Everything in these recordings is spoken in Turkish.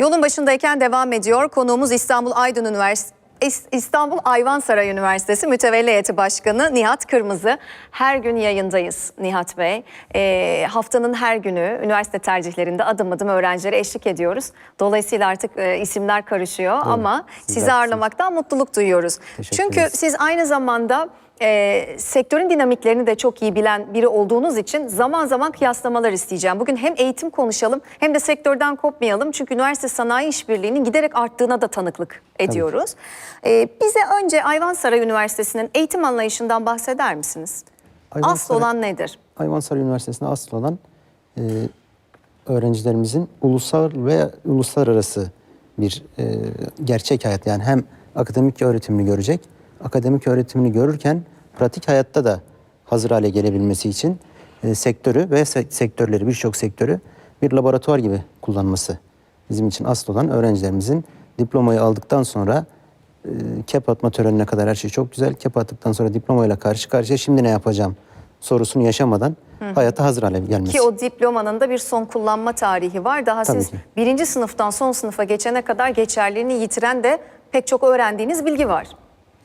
Yolun başındayken devam ediyor. Konuğumuz İstanbul Aydın Üniversitesi. İstanbul Ayvansaray Üniversitesi Mütevelli Heyeti Başkanı Nihat Kırmızı. Her gün yayındayız Nihat Bey. Ee, haftanın her günü üniversite tercihlerinde adım adım öğrencilere eşlik ediyoruz. Dolayısıyla artık e, isimler karışıyor ama Siz sizi ağırlamaktan mutluluk duyuyoruz. Çünkü siz aynı zamanda e, sektörün dinamiklerini de çok iyi bilen biri olduğunuz için zaman zaman kıyaslamalar isteyeceğim. Bugün hem eğitim konuşalım hem de sektörden kopmayalım. Çünkü üniversite sanayi işbirliğinin giderek arttığına da tanıklık ediyoruz. E, bize önce Ayvansaray Üniversitesi'nin eğitim anlayışından bahseder misiniz? Asıl Ayvansaray- olan nedir? Ayvansaray Üniversitesi'nde asıl olan e, öğrencilerimizin ulusal ve uluslararası bir e, gerçek hayat yani hem akademik öğretimini görecek, akademik öğretimini görürken pratik hayatta da hazır hale gelebilmesi için e, sektörü ve se- sektörleri birçok sektörü bir laboratuvar gibi kullanması bizim için asıl olan öğrencilerimizin diplomayı aldıktan sonra e, kep atma törenine kadar her şey çok güzel. Kep attıktan sonra diplomayla karşı karşıya şimdi ne yapacağım sorusunu yaşamadan hayata hazır hale gelmesi. Ki o diplomanın da bir son kullanma tarihi var. Daha Tabii siz ki. birinci sınıftan son sınıfa geçene kadar geçerliliğini yitiren de pek çok öğrendiğiniz bilgi var.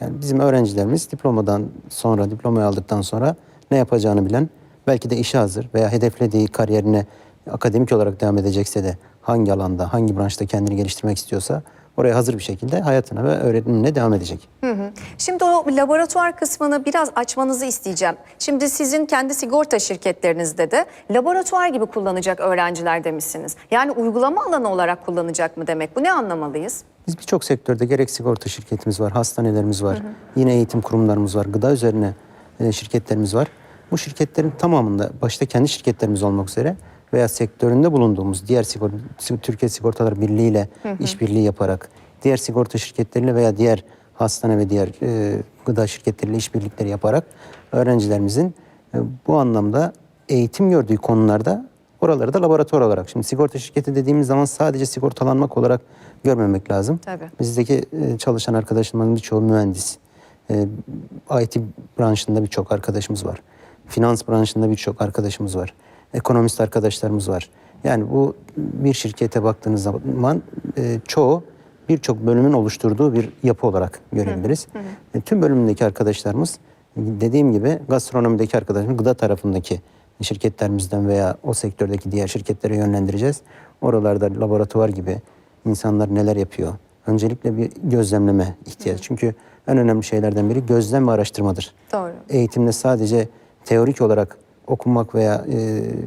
Yani bizim öğrencilerimiz diplomadan sonra, diplomayı aldıktan sonra ne yapacağını bilen, belki de işe hazır veya hedeflediği kariyerine akademik olarak devam edecekse de hangi alanda, hangi branşta kendini geliştirmek istiyorsa oraya hazır bir şekilde hayatına ve öğrenimine devam edecek. Şimdi o laboratuvar kısmını biraz açmanızı isteyeceğim. Şimdi sizin kendi sigorta şirketlerinizde de laboratuvar gibi kullanacak öğrenciler demişsiniz. Yani uygulama alanı olarak kullanacak mı demek? Bu ne anlamalıyız? Biz birçok sektörde gerek sigorta şirketimiz var, hastanelerimiz var, yine eğitim kurumlarımız var, gıda üzerine e, şirketlerimiz var. Bu şirketlerin tamamında başta kendi şirketlerimiz olmak üzere veya sektöründe bulunduğumuz diğer sigorta, Türkiye Sigortalar Birliği ile işbirliği yaparak, diğer sigorta şirketleriyle veya diğer hastane ve diğer e, gıda şirketleriyle işbirlikleri yaparak öğrencilerimizin e, bu anlamda eğitim gördüğü konularda oraları da laboratuvar olarak. Şimdi sigorta şirketi dediğimiz zaman sadece sigortalanmak olarak görmemek lazım. Tabii. Bizdeki e, çalışan arkadaşlarımızın birçoğu mühendis. E, IT branşında birçok arkadaşımız var. Finans branşında birçok arkadaşımız var. Ekonomist arkadaşlarımız var. Yani bu bir şirkete baktığınız zaman e, çoğu birçok bölümün oluşturduğu bir yapı olarak görebiliriz. E, tüm bölümündeki arkadaşlarımız dediğim gibi gastronomideki arkadaşlarımız gıda tarafındaki şirketlerimizden veya o sektördeki diğer şirketlere yönlendireceğiz. Oralarda laboratuvar gibi insanlar neler yapıyor? Öncelikle bir gözlemleme ihtiyacı. Çünkü en önemli şeylerden biri gözlem ve araştırmadır. Doğru. Eğitimde sadece teorik olarak okumak veya e,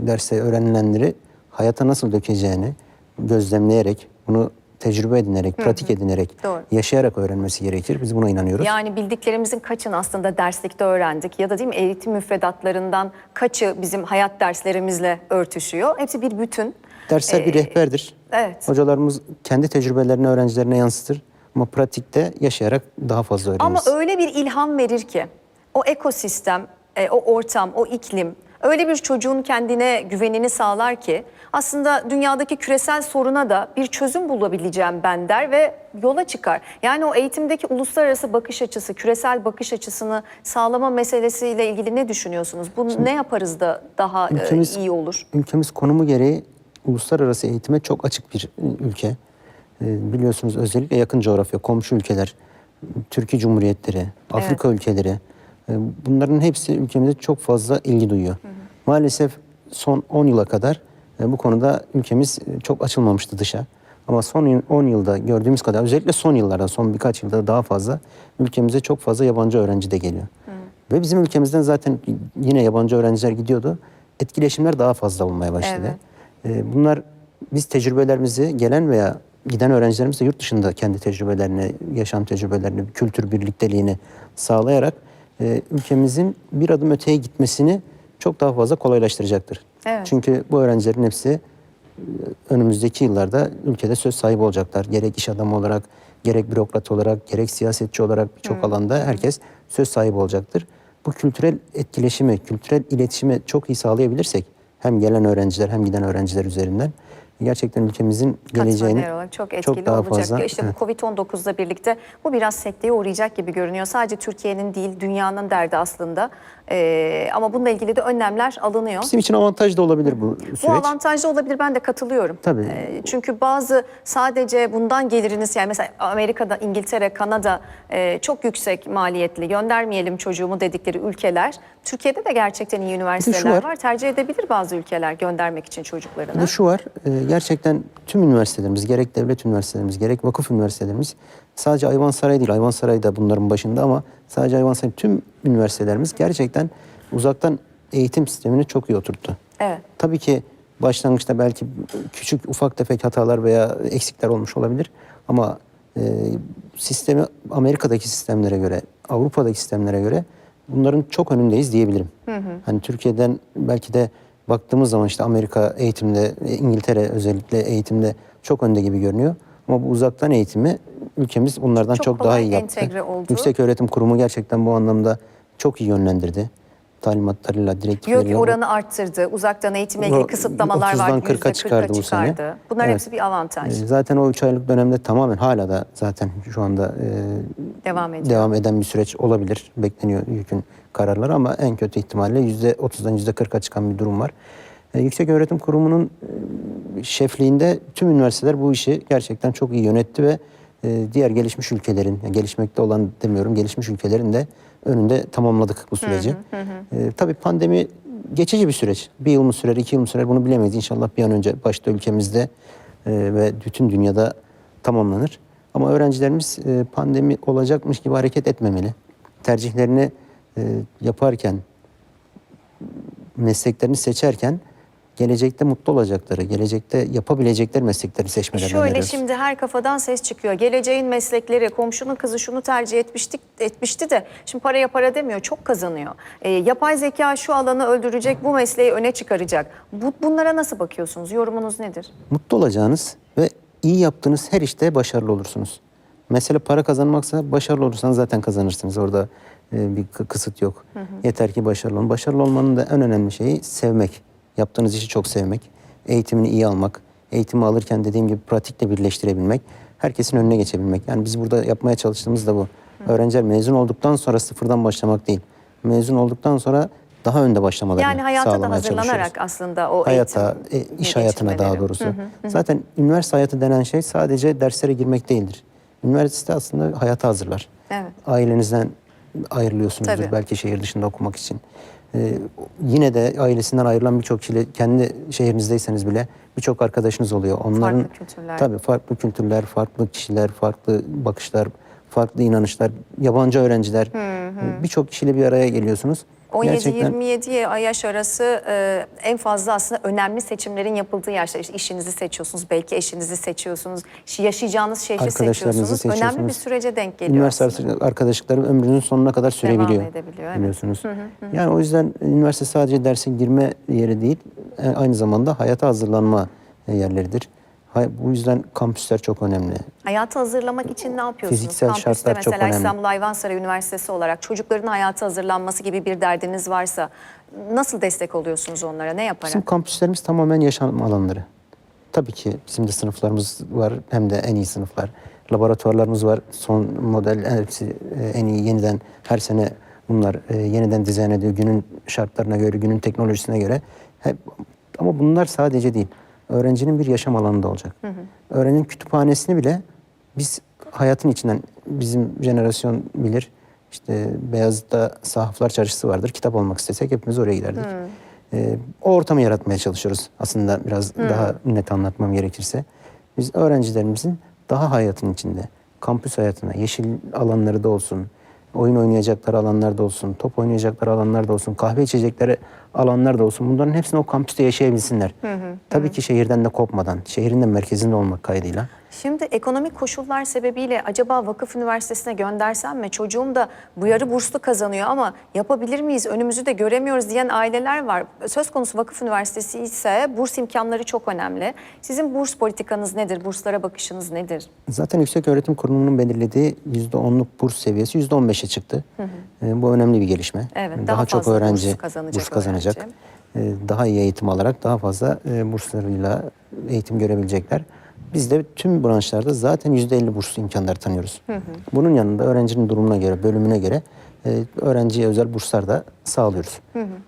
derste öğrenilenleri hayata nasıl dökeceğini gözlemleyerek, bunu tecrübe edinerek, pratik edinerek, Doğru. yaşayarak öğrenmesi gerekir. Biz buna inanıyoruz. Yani bildiklerimizin kaçını aslında derslikte öğrendik ya da değil mi eğitim müfredatlarından kaçı bizim hayat derslerimizle örtüşüyor. Hepsi bir bütün. Dersler bir rehberdir. evet. Hocalarımız kendi tecrübelerini öğrencilerine yansıtır. Ama pratikte yaşayarak daha fazla öğreniriz. Ama öyle bir ilham verir ki o ekosistem, e, o ortam, o iklim öyle bir çocuğun kendine güvenini sağlar ki aslında dünyadaki küresel soruna da bir çözüm bulabileceğim ben der ve yola çıkar. Yani o eğitimdeki uluslararası bakış açısı, küresel bakış açısını sağlama meselesiyle ilgili ne düşünüyorsunuz? Bu ne yaparız da daha e, Ülkemiz- iyi olur? Ülkemiz konumu gereği uluslararası eğitime çok açık bir e, ülke. E, Biliyorsunuz özellikle yakın coğrafya, komşu ülkeler, Türkiye Cumhuriyetleri, Afrika ülkeleri e, bunların hepsi ülkemize çok fazla ilgi duyuyor. Maalesef son 10 yıla kadar e, bu konuda ülkemiz e, çok açılmamıştı dışa. Ama son yıl- 10 yılda gördüğümüz kadar özellikle son yıllarda son birkaç yılda daha fazla ülkemize çok fazla yabancı öğrenci de geliyor. Ve bizim ülkemizden zaten yine yabancı öğrenciler gidiyordu. Etkileşimler daha fazla olmaya başladı. Evet. Ee, Bunlar biz tecrübelerimizi gelen veya giden öğrencilerimiz de yurt dışında kendi tecrübelerini, yaşam tecrübelerini, kültür birlikteliğini sağlayarak e, ülkemizin bir adım öteye gitmesini çok daha fazla kolaylaştıracaktır. Evet. Çünkü bu öğrencilerin hepsi e, önümüzdeki yıllarda ülkede söz sahibi olacaklar. Gerek iş adamı olarak, gerek bürokrat olarak, gerek siyasetçi olarak birçok alanda herkes söz sahibi olacaktır. Bu kültürel etkileşimi, kültürel iletişimi çok iyi sağlayabilirsek hem gelen öğrenciler hem giden öğrenciler üzerinden gerçekten ülkemizin geleceğini olarak çok etkili daha olacak. fazla, İşte evet. bu Covid-19'la birlikte bu biraz sekteye uğrayacak gibi görünüyor. Sadece Türkiye'nin değil dünyanın derdi aslında. E, ama bununla ilgili de önlemler alınıyor. Bizim için avantaj da olabilir bu süreç. Bu avantajlı olabilir ben de katılıyorum. Tabii. Ee, çünkü bazı sadece bundan geliriniz yani mesela Amerika'da, İngiltere, Kanada e, çok yüksek maliyetli göndermeyelim çocuğumu dedikleri ülkeler. Türkiye'de de gerçekten iyi üniversiteler var. var. Tercih edebilir bazı ülkeler göndermek için Bir çocuklarını. de şu var, e, gerçekten tüm üniversitelerimiz, gerek devlet üniversitelerimiz, gerek vakıf üniversitelerimiz, sadece Ayvansaray değil, Ayvansaray da bunların başında ama sadece Ayvansaray, tüm üniversitelerimiz gerçekten uzaktan eğitim sistemini çok iyi oturttu. Evet. Tabii ki başlangıçta belki küçük ufak tefek hatalar veya eksikler olmuş olabilir ama e, sistemi Amerika'daki sistemlere göre, Avrupa'daki sistemlere göre bunların çok önündeyiz diyebilirim. Hani Türkiye'den belki de baktığımız zaman işte Amerika eğitimde, İngiltere özellikle eğitimde çok önde gibi görünüyor. Ama bu uzaktan eğitimi ülkemiz bunlardan Çok çok, daha iyi yaptı. oldu. Yüksek Öğretim Kurumu gerçekten bu anlamda çok iyi yönlendirdi. Talimatlarıyla, direktifleriyle. YÖK oranı arttırdı. Uzaktan eğitimle ilgili kısıtlamalar 30'dan vardı. 40'a %40'a çıkardı bu sene. çıkardı. Bunlar Evet. hepsi bir avantaj. E, Zaten o 3 aylık dönemde tamamen hala da zaten şu anda e, Devam ediyor. devam eden bir süreç olabilir. Bekleniyor YÖK'ün kararları ama en kötü ihtimalle %30'dan %40'a çıkan bir durum var. E, Yüksek Öğretim Kurumu'nun e, şefliğinde tüm üniversiteler bu işi gerçekten çok iyi yönetti ve e, diğer gelişmiş ülkelerin, yani gelişmekte olan demiyorum, gelişmiş ülkelerin de önünde tamamladık bu süreci. E, tabii pandemi geçici bir süreç. Bir yıl mı sürer, iki yıl mı sürer bunu bilemeyiz. İnşallah bir an önce başta ülkemizde e, ve bütün dünyada tamamlanır. Ama öğrencilerimiz e, pandemi olacakmış gibi hareket etmemeli. Tercihlerini e, yaparken, mesleklerini seçerken gelecekte mutlu olacakları, gelecekte yapabilecekleri meslekleri seçmelerini Şöyle öneriyoruz. şimdi her kafadan ses çıkıyor. Geleceğin meslekleri, komşunun kızı şunu tercih etmiştik, etmişti de şimdi paraya para demiyor, çok kazanıyor. Ee, yapay zeka şu alanı öldürecek, bu mesleği öne çıkaracak. Bu, bunlara nasıl bakıyorsunuz? Yorumunuz nedir? Mutlu olacağınız ve iyi yaptığınız her işte başarılı olursunuz. Mesela para kazanmaksa başarılı olursanız zaten kazanırsınız. Orada e, bir kı- kısıt yok. Yeter ki başarılı olun. Başarılı olmanın da en önemli şeyi sevmek. Yaptığınız işi çok sevmek. Eğitimini iyi almak. Eğitimi alırken dediğim gibi pratikle birleştirebilmek. Herkesin önüne geçebilmek. Yani biz burada yapmaya çalıştığımız da bu. Öğrenciler mezun olduktan sonra sıfırdan başlamak değil. Mezun olduktan sonra daha önde başlamalarını Yani hayata da hazırlanarak aslında o hayata, eğitim e, iş hayatına daha doğrusu. Zaten üniversite hayatı denen şey sadece derslere girmek değildir. Üniversite aslında hayata hazırlar. Evet. Ailenizden ayrılıyorsunuzdur Tabii. belki şehir dışında okumak için. Ee, yine de ailesinden ayrılan birçok kişiyle kendi şehrinizdeyseniz bile birçok arkadaşınız oluyor. Onların Farklı kültürler. Tabii farklı kültürler, farklı kişiler, farklı bakışlar, farklı inanışlar, yabancı öğrenciler. Birçok kişiyle bir araya geliyorsunuz. Gerçekten- 17-27 yaş arası e, en fazla aslında önemli seçimlerin yapıldığı yaşlar. İşte işinizi seçiyorsunuz, belki eşinizi seçiyorsunuz, yaşayacağınız şehri Arkadaşlarınızı seçiyorsunuz. Önemli bir seçiyorsunuz. sürece denk geliyor Üniversite aslında. arkadaşlıkları ömrünüzün sonuna kadar sürebiliyor. edebiliyor, evet. Biliyorsunuz. Yani o yüzden üniversite sadece derse girme yeri değil, e, aynı zamanda hayata hazırlanma e, yerleridir. Bu yüzden kampüsler çok önemli. Hayata hazırlamak için ne yapıyorsunuz? Fiziksel Kampüste şartlar çok mesela önemli. İstanbul Hayvansaray Üniversitesi olarak çocukların hayata hazırlanması gibi bir derdiniz varsa nasıl destek oluyorsunuz onlara? Ne yaparak? Bizim kampüslerimiz tamamen yaşam alanları. Tabii ki bizim de sınıflarımız var hem de en iyi sınıflar. Laboratuvarlarımız var. Son model hepsi e, en iyi yeniden her sene bunlar e, yeniden dizayn ediyor günün şartlarına göre, günün teknolojisine göre. Hep, ama bunlar sadece değil. Öğrencinin bir yaşam alanı da olacak. Öğrencinin kütüphanesini bile biz hayatın içinden bizim jenerasyon bilir. İşte Beyazıt'ta sahaflar çarşısı vardır. Kitap almak istesek hepimiz oraya giderdik. Ee, o ortamı yaratmaya çalışıyoruz. Aslında biraz daha net anlatmam gerekirse. Biz öğrencilerimizin daha hayatın içinde, kampüs hayatına, yeşil alanları da olsun, oyun oynayacakları alanlarda olsun, top oynayacakları alanlarda olsun, kahve içecekleri alanlarda olsun. Bunların hepsini o kampüste yaşayabilsinler. Tabii ki şehirden de kopmadan, şehrin de merkezinde olmak kaydıyla. Şimdi ekonomik koşullar sebebiyle acaba vakıf üniversitesine göndersem mi? Çocuğum da bu yarı burslu kazanıyor ama yapabilir miyiz? Önümüzü de göremiyoruz diyen aileler var. Söz konusu vakıf üniversitesi ise burs imkanları çok önemli. Sizin burs politikanız nedir? Burslara bakışınız nedir? Zaten Yüksek Öğretim Kurumu'nun belirlediği %10'luk burs seviyesi %15'e çıktı. Ee, bu önemli bir gelişme. Evet, Ee, daha çok öğrenci burs kazanacak burs kazanacak. Öğrenci. Ee, daha iyi eğitim alarak daha fazla e, burslarıyla eğitim görebilecekler. Biz de tüm branşlarda zaten %50 burs imkanları tanıyoruz. Bunun yanında öğrencinin durumuna göre, bölümüne göre e, öğrenciye özel burslar da sağlıyoruz.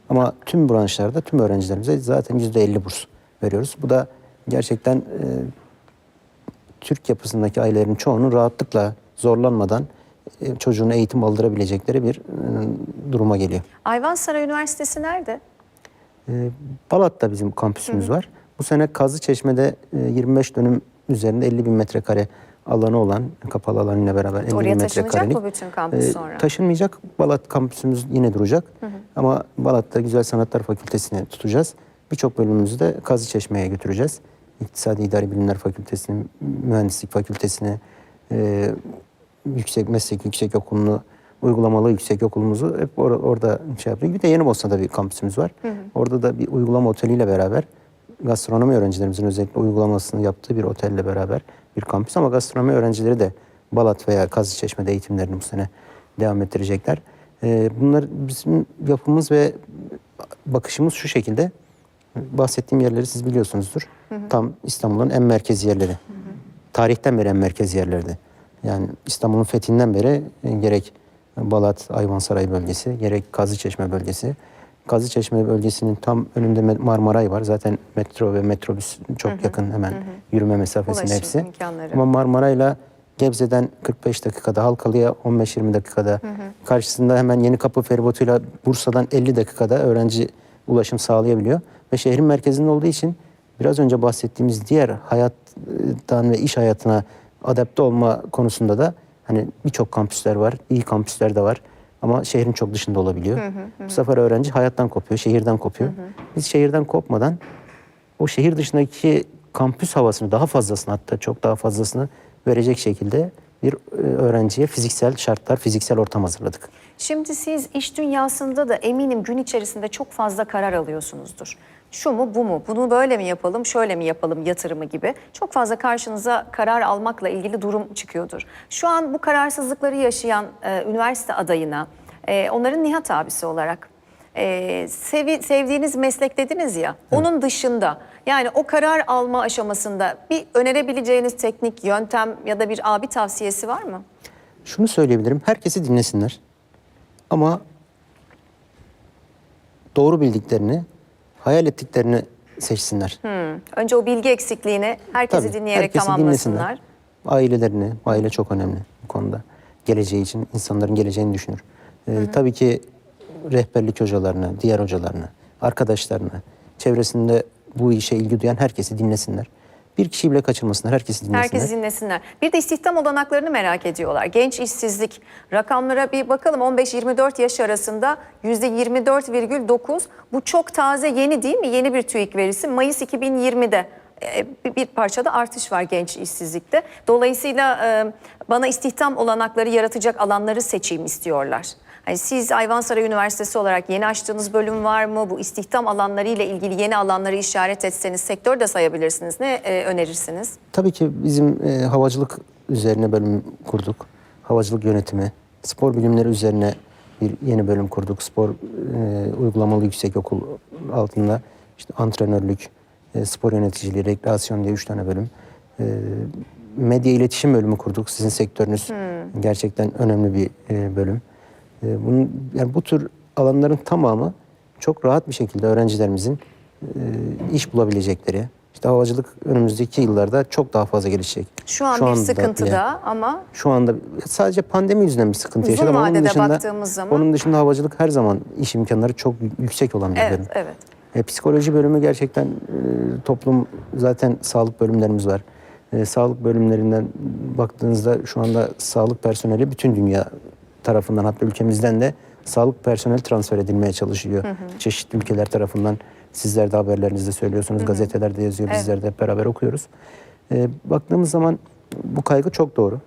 Ama tüm branşlarda tüm öğrencilerimize zaten %50 burs veriyoruz. Bu da gerçekten e, Türk yapısındaki ailelerin çoğunun rahatlıkla zorlanmadan e, çocuğunu eğitim aldırabilecekleri bir e, duruma geliyor. Ayvansaray Üniversitesi nerede? E, Balat'ta bizim kampüsümüz var. Bu sene Kazlıçeşme'de e, 25 dönüm üzerinde 50 bin metrekare alanı olan kapalı alanıyla beraber 50 Oraya bin taşınacak metrekarelik. mı bütün kampüs e, sonra? Taşınmayacak. Balat kampüsümüz yine duracak. Ama Balat'ta Güzel Sanatlar Fakültesini tutacağız. Birçok bölümümüzü de Kazlıçeşme'ye götüreceğiz. İktisadi İdari Bilimler Fakültesini, Mühendislik Fakültesini, e, Yüksek Meslek Yüksek Okulu'nu, uygulamalı yüksek okulumuzu hep or- orada şey yaptık. Bir de Yeni Bosna'da bir kampüsümüz var. Orada da bir uygulama oteliyle beraber gastronomi öğrencilerimizin özellikle uygulamasını yaptığı bir otelle beraber bir kampüs ama gastronomi öğrencileri de Balat veya Kazlıçeşme'de eğitimlerini bu sene devam ettirecekler. Ee, bunlar bizim yapımız ve bakışımız şu şekilde. Bahsettiğim yerleri siz biliyorsunuzdur. Tam İstanbul'un en merkezi yerleri. Tarihten beri en merkezi yerlerdi. Yani İstanbul'un fethinden beri gerek Balat, Ayvansaray bölgesi, gerek Kazlıçeşme bölgesi. Kazlıçeşme bölgesinin tam önünde Marmaray var. Zaten metro ve metrobüs çok yakın hemen yürüme mesafesinde Ulaşım hepsi. imkanları. Ama Marmaray'la Gebze'den 45 dakikada, Halkalı'ya 15-20 dakikada, karşısında hemen Yeni Kapı feribotuyla Bursa'dan 50 dakikada öğrenci ulaşım sağlayabiliyor. Ve şehrin merkezinde olduğu için biraz önce bahsettiğimiz diğer hayattan ve iş hayatına adapte olma konusunda da hani birçok kampüsler var, iyi kampüsler de var. Ama şehrin çok dışında olabiliyor. Bu sefer öğrenci hayattan kopuyor, şehirden kopuyor. Biz şehirden kopmadan o şehir dışındaki kampüs havasını daha fazlasını hatta çok daha fazlasını verecek şekilde bir e, öğrenciye fiziksel şartlar, fiziksel ortam hazırladık. Şimdi siz iş dünyasında da eminim gün içerisinde çok fazla karar alıyorsunuzdur. Şu mu bu mu? Bunu böyle mi yapalım, şöyle mi yapalım yatırımı gibi. Çok fazla karşınıza karar almakla ilgili durum çıkıyordur. Şu an bu kararsızlıkları yaşayan e, üniversite adayına, e, onların Nihat abisi olarak e, sevi- sevdiğiniz meslek dediniz ya, onun dışında yani o karar alma aşamasında bir önerebileceğiniz teknik, yöntem ya da bir abi tavsiyesi var mı? Şunu söyleyebilirim, herkesi dinlesinler. Ama doğru bildiklerini, hayal ettiklerini seçsinler. Önce o bilgi eksikliğini herkesi Tabii, dinleyerek herkesi tamamlasınlar. dinlesinler. Ailelerini, aile çok önemli bu konuda. Geleceği için, insanların geleceğini düşünür. Ee, tabii ki rehberlik hocalarını, diğer hocalarını, arkadaşlarını, çevresinde bu işe ilgi duyan herkesi dinlesinler. Bir kişiyi bile kaçırmasınlar, herkesi dinlesinler. Herkesi dinlesinler. Bir de istihdam olanaklarını merak ediyorlar. Genç işsizlik rakamlara bir bakalım 15-24 yaş arasında %24,9. Bu çok taze yeni değil mi? Yeni bir TÜİK verisi. Mayıs 2020'de e, bir- parçada artış var genç işsizlikte. Dolayısıyla e, bana istihdam olanakları yaratacak alanları seçeyim istiyorlar. Hani siz Ayvansaray Üniversitesi olarak yeni açtığınız bölüm var mı? Bu istihdam alanları ile ilgili yeni alanları işaret etseniz sektör de sayabilirsiniz. Ne e, önerirsiniz? Tabii ki bizim e, havacılık üzerine bölüm kurduk. Havacılık yönetimi, spor bilimleri üzerine bir yeni bölüm kurduk. Spor e, uygulamalı yüksek okul altında işte antrenörlük, e, spor yöneticiliği, rekreasyon diye üç tane bölüm. E, medya iletişim bölümü kurduk. Sizin sektörünüz gerçekten önemli bir e, bölüm. E, bunun yani bu tür alanların tamamı çok rahat bir şekilde öğrencilerimizin e, iş bulabilecekleri. İşte havacılık önümüzdeki yıllarda çok daha fazla gelişecek. Şu an bir anda sıkıntıda bile. ama Şu anda sadece pandemi yüzünden bir sıkıntı yaşadık ama onun dışında, baktığımız zaman- onun dışında havacılık her zaman iş imkanları çok yüksek olan bir evet bölüm. evet. E, psikoloji bölümü gerçekten e, toplum zaten sağlık bölümlerimiz var. E, sağlık bölümlerinden baktığınızda şu anda sağlık personeli bütün dünya tarafından hatta ülkemizden de sağlık personeli transfer edilmeye çalışıyor. Çeşitli ülkeler tarafından sizler de haberlerinizde söylüyorsunuz, gazetelerde yazıyor, Evet. bizler de hep beraber okuyoruz. E, baktığımız zaman bu kaygı çok doğru.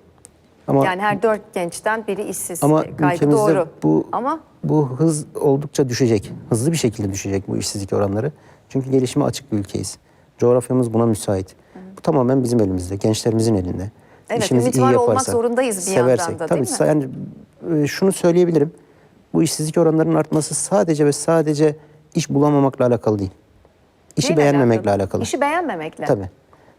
Ama Yani her dört gençten biri işsiz. ama Kaygı ülkemizde doğru. bu Ama bu hız oldukça düşecek. Hızlı bir şekilde düşecek bu işsizlik oranları. Çünkü gelişime açık bir ülkeyiz. Coğrafyamız buna müsait. Bu tamamen bizim elimizde, gençlerimizin elinde. Evet, İşimizi ümit iyi var olmak yaparsak, zorundayız bir seversek. yandan da, Tabii, değil mi? Yani e, şunu söyleyebilirim. Bu işsizlik oranlarının artması sadece ve sadece iş bulamamakla alakalı değil. İşi neyle beğenmemekle alakalı. İşi beğenmemekle. Tabii.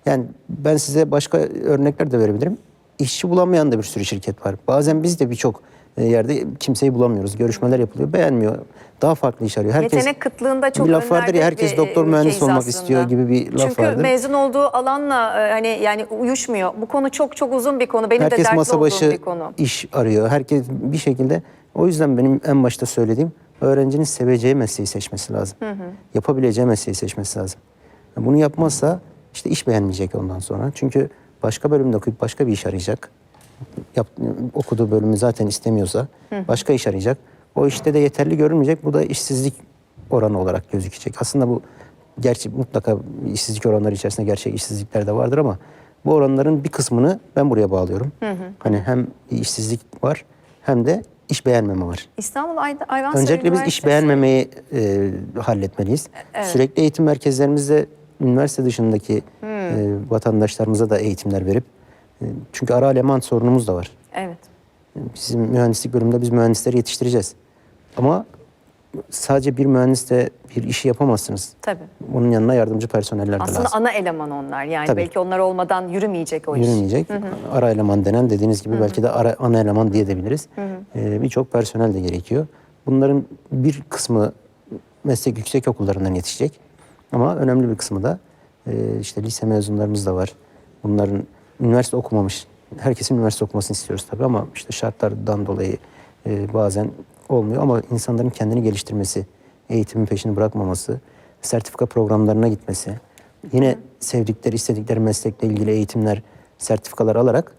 Yani ben size başka örnekler de verebilirim. İşçi bulamayan da bir sürü şirket var. Bazen biz de birçok yerde kimseyi bulamıyoruz. Görüşmeler yapılıyor, beğenmiyor. Daha farklı iş arıyor. Herkes Yetenek kıtlığında çok bir laf vardır ya herkes doktor e, mühendis olmak aslında. istiyor gibi bir laf Çünkü vardır. mezun olduğu alanla e, hani yani uyuşmuyor. Bu konu çok çok uzun bir konu. Benim de Herkes dertli masa başı bir konu. iş arıyor. Herkes bir şekilde o yüzden benim en başta söylediğim öğrencinin seveceği mesleği seçmesi lazım. Yapabileceği mesleği seçmesi lazım. Bunu yapmazsa işte iş beğenmeyecek ondan sonra. Çünkü başka bölümde okuyup başka bir iş arayacak. Yap, okuduğu bölümü zaten istemiyorsa başka iş arayacak. O işte de yeterli görülmeyecek. Bu da işsizlik oranı olarak gözükecek. Aslında bu gerçi mutlaka işsizlik oranları içerisinde gerçek işsizlikler de vardır ama bu oranların bir kısmını ben buraya bağlıyorum. Hani hem işsizlik var hem de iş beğenmeme var. İstanbul Ay- Ayvansaray Öncelikle biz iş beğenmemeyi e, halletmeliyiz. Sürekli eğitim merkezlerimizde üniversite dışındaki e, vatandaşlarımıza da eğitimler verip e, çünkü ara eleman sorunumuz da var. Evet. Bizim mühendislik bölümünde biz mühendisleri yetiştireceğiz. Ama sadece bir mühendisle bir işi yapamazsınız. Tabii. Onun yanına yardımcı personeller de Aslında lazım. ana eleman onlar. Yani Tabii. belki onlar olmadan yürümeyecek o iş. Yürümeyecek. Ara eleman denen dediğiniz gibi belki de ara, ana eleman diye de biliriz. Ee, Birçok personel de gerekiyor. Bunların bir kısmı meslek yüksek okullarından yetişecek. Ama önemli bir kısmı da e, işte lise mezunlarımız da var. Bunların üniversite okumamış. Herkesin üniversite okumasını istiyoruz tabii ama işte şartlardan dolayı e, bazen olmuyor. Ama insanların kendini geliştirmesi, eğitimin peşini bırakmaması, sertifika programlarına gitmesi, yine sevdikleri, istedikleri meslekle ilgili eğitimler, sertifikalar alarak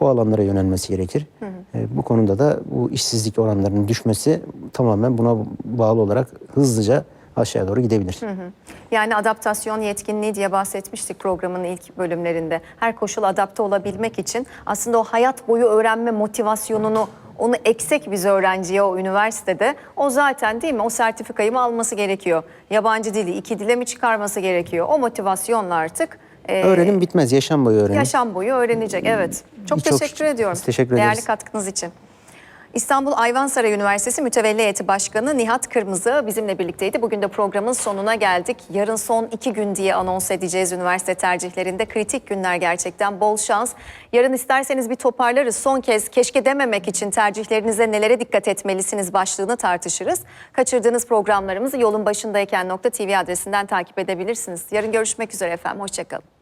o alanlara yönelmesi gerekir. E, bu konuda da bu işsizlik oranlarının düşmesi tamamen buna bağlı olarak hızlıca aşağıya doğru gidebilir. Yani adaptasyon yetkinliği diye bahsetmiştik programın ilk bölümlerinde. Her koşul adapte olabilmek için aslında o hayat boyu öğrenme motivasyonunu onu eksik biz öğrenciye o üniversitede o zaten değil mi o sertifikayı mı alması gerekiyor? Yabancı dili iki dile mi çıkarması gerekiyor? O motivasyonla artık e, Öğrenim bitmez, yaşam boyu öğrenim. yaşam boyu öğrenecek. Evet. Çok Birçok- teşekkür ediyorum. Biz teşekkür Değerli ederiz. katkınız için. İstanbul Ayvansaray Üniversitesi Mütevelli Heyeti Başkanı Nihat Kırmızı bizimle birlikteydi. Bugün de programın sonuna geldik. Yarın son iki gün diye anons edeceğiz üniversite tercihlerinde. Kritik günler gerçekten bol şans. Yarın isterseniz bir toparlarız. Son kez keşke dememek için tercihlerinize nelere dikkat etmelisiniz başlığını tartışırız. Kaçırdığınız programlarımızı yolun başındayken .tv adresinden takip edebilirsiniz. Yarın görüşmek üzere efendim. Hoşçakalın.